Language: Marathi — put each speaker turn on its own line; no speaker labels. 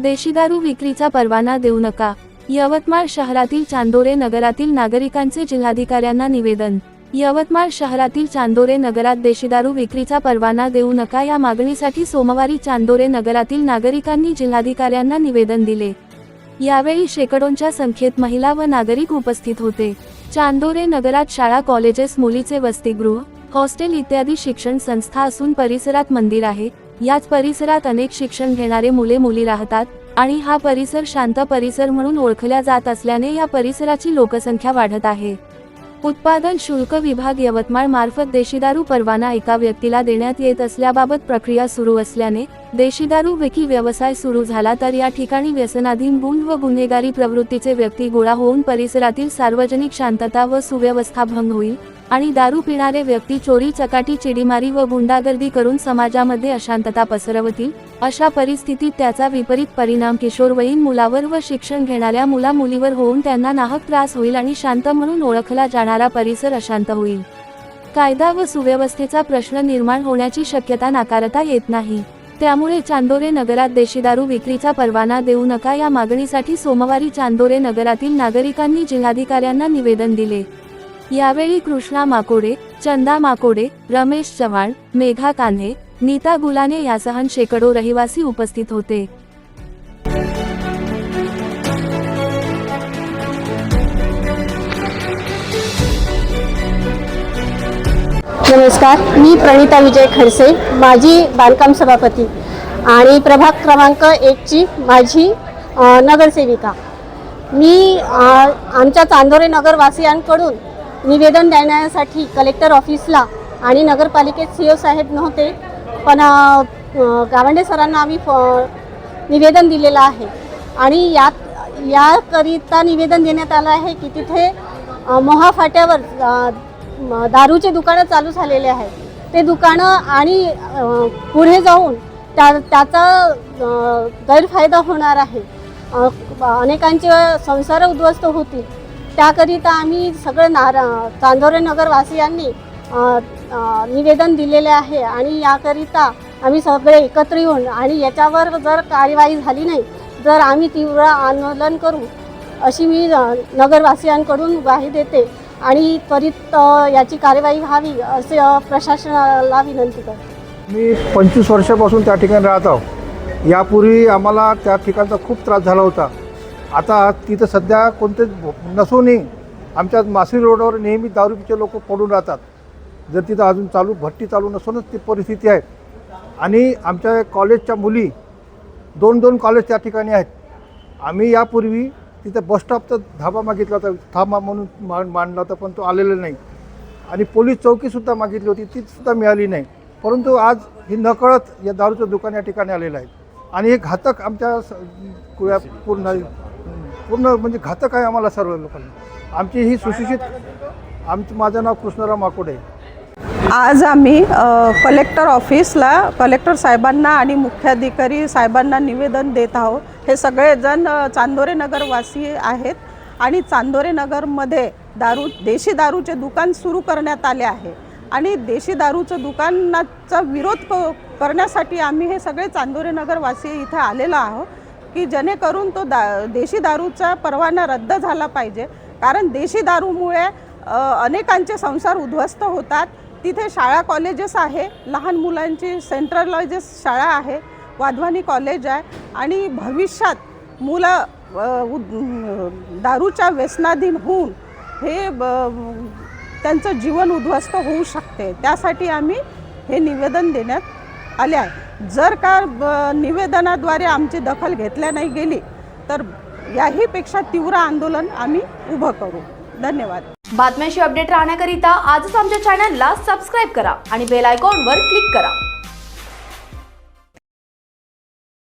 देशी दारू विक्रीचा परवाना देऊ नका. यवतमाळ शहरातील चांदोरे नगरातील नागरिकांचे जिल्हाधिकाऱ्यांना निवेदन. यवतमाळ शहरातील चांदोरे नगरात देशीदारू विक्रीचा परवाना देऊ नका या मागणीसाठी सोमवारी चांदोरे नगरातील नागरिकांनी जिल्हाधिकाऱ्यांना निवेदन दिले. यावेळी शेकडोंच्या संख्येत महिला व नागरिक उपस्थित होते. चांदोरे नगरात शाळा कॉलेजेस मुलीचे वसतिगृह हॉस्टेल इत्यादी शिक्षण संस्था असून परिसरात मंदिर आहे. याच परिसरात अनेक शिक्षण घेणारे मुले मुली राहतात आणि हा परिसर शांत परिसर म्हणून ओळखल्या जात असल्याने या परिसराची लोकसंख्या वाढत आहे. उत्पादन शुल्क विभाग यवतमाळ मार्फत देशीदारू परवाना एका व्यक्तीला देण्यात येत असल्याबाबत प्रक्रिया सुरू असल्याने देशीदारू विकी व्यवसाय सुरू झाला तर या ठिकाणी व्यसनाधीन गुंड व गुन्हेगारी प्रवृत्तीचे व्यक्ती गोळा होऊन परिसरातील सार्वजनिक शांतता व सुव्यवस्था भंग होईल. आणि दारू पिणारे व्यक्ती चोरी चकाटी चिडीमारी व गुंडागर्दी करून समाजामध्ये अशांतता पसरवतील अशा परिस्थितीत त्याचा विपरीत परिणाम किशोरवयीन मुलावर व शिक्षण घेणाऱ्या मुला मुलीवर होऊन त्यांना नाहक त्रास होईल आणि शांत म्हणून ओळखला जाणारा परिसर अशांत होईल. कायदा व सुव्यवस्थेचा प्रश्न निर्माण होण्याची शक्यता नाकारता येत नाही. त्यामुळे चांदोरे नगरात देशी दारू विक्रीचा परवाना देऊ नका या मागणीसाठी सोमवारी चांदोरे नगरातील नागरिकांनी जिल्हाधिकाऱ्यांना निवेदन दिले. यावेळी कृष्णा माकोडे चंदा माकोडे रमेश चव्हाण मेघा कान्हे नीता गुलाने यासह शेकडो रहिवासी उपस्थित होते.
नमस्कार मी प्रणिता विजय खडसे माजी बांधकाम सभापती आणि प्रभाग क्रमांक एकची माझी नगरसेविका. मी आमच्या चांदोरे नगरवासियांकडून निवेदन देण्यासाठी कलेक्टर ऑफिसला आणि नगरपालिकेत सी ओ साहेब नव्हते पण गावंडे सरांना आम्ही फ- निवेदन दिलेलं आहे. आणि यात याकरिता निवेदन देण्यात आलं आहे की तिथे मोहाफाट्यावर दारूचे दुकानं चालू झालेले आहेत. ते दुकानं आणि पुढे जाऊन त्या त्याचा गैरफायदा होणार आहे. अनेकांचे संसार उद्ध्वस्त होतील. त्याकरिता आम्ही सगळं नारा चांदोरे नगरवासियांनी निवेदन दिलेले आहे आणि याकरिता आम्ही सगळे एकत्र येऊन आणि याच्यावर जर कार्यवाही झाली नाही तर आम्ही तीव्र आंदोलन करू अशी मी नगरवासियांकडून ग्वाही देते आणि त्वरित याची कार्यवाही व्हावी असे प्रशासनाला विनंती करते.
मी पंचवीस वर्षापासून त्या ठिकाणी राहत आहो. यापूर्वी आम्हाला त्या ठिकाणचा खूप त्रास झाला होता. आता तिथं सध्या कोणतेच नसूनही आमच्या मासळी रोडवर नेहमी दारूपीचे लोक पडून राहतात. जर तिथं अजून चालू भट्टी चालू नसूनच ती परिस्थिती आहे. आणि आमच्या कॉलेजच्या मुली दोन दोन कॉलेज त्या ठिकाणी आहेत. आम्ही यापूर्वी तिथं बसस्टॉपचा धाबा मागितला होता. थांबा म्हणून मा मांडला होता पण तो आलेला नाही. आणि पोलीस चौकीसुद्धा मागितली होती ती सुद्धा मिळाली नाही. परंतु आज ही नकळत या दारूचं दुकान या ठिकाणी आलेलं आहे. आणि हे घातक आमच्या पूर्ण पूर्ण म्हणजे घातक आहे आम्हाला सर्व लोकांना. आमची ही सुशिक्षित आमचं माझं नाव कृष्णराव आकोडे
आज आम्ही कलेक्टर ऑफिसला कलेक्टर साहेबांना आणि मुख्याधिकारी साहेबांना निवेदन देत आहोत. हे सगळेजण चांदोरे नगरवासी आहेत आणि चांदोरे नगरमध्ये दारू देशी दारूचे दुकान सुरू करण्यात आले आहे. आणि देशी दारूचं दुकानाचा विरोध क करण्यासाठी आम्ही हे सगळे चांदोरे नगरवासी इथं आलेलो आहोत. की जेणेकरून तो दा देशी दारूचा परवाना रद्द झाला पाहिजे. कारण देशी दारूमुळे अनेकांचे संसार उद्ध्वस्त होतात. तिथे शाळा कॉलेजेस आहे. लहान मुलांची सेंट्रलायजेस शाळा आहे. वाधवानी कॉलेज आहे. आणि भविष्यात मुलं उद- दारूच्या व्यसनाधीन होऊन हे ब- त्यांचं जीवन उद्ध्वस्त होऊ शकते. त्यासाठी आम्ही हे निवेदन देण्यात आल्या आहे. जर का निवेदनाद्वारे आमची दखल घेतल्या नाही गेली तर याहीपेक्षा तीव्र आंदोलन आम्ही उभं करू. धन्यवाद.
बातम्याशी अपडेट राहण्याकरिता आजच आमच्या चॅनलला सबस्क्राईब करा आणि बेल आयकॉनवर क्लिक करा.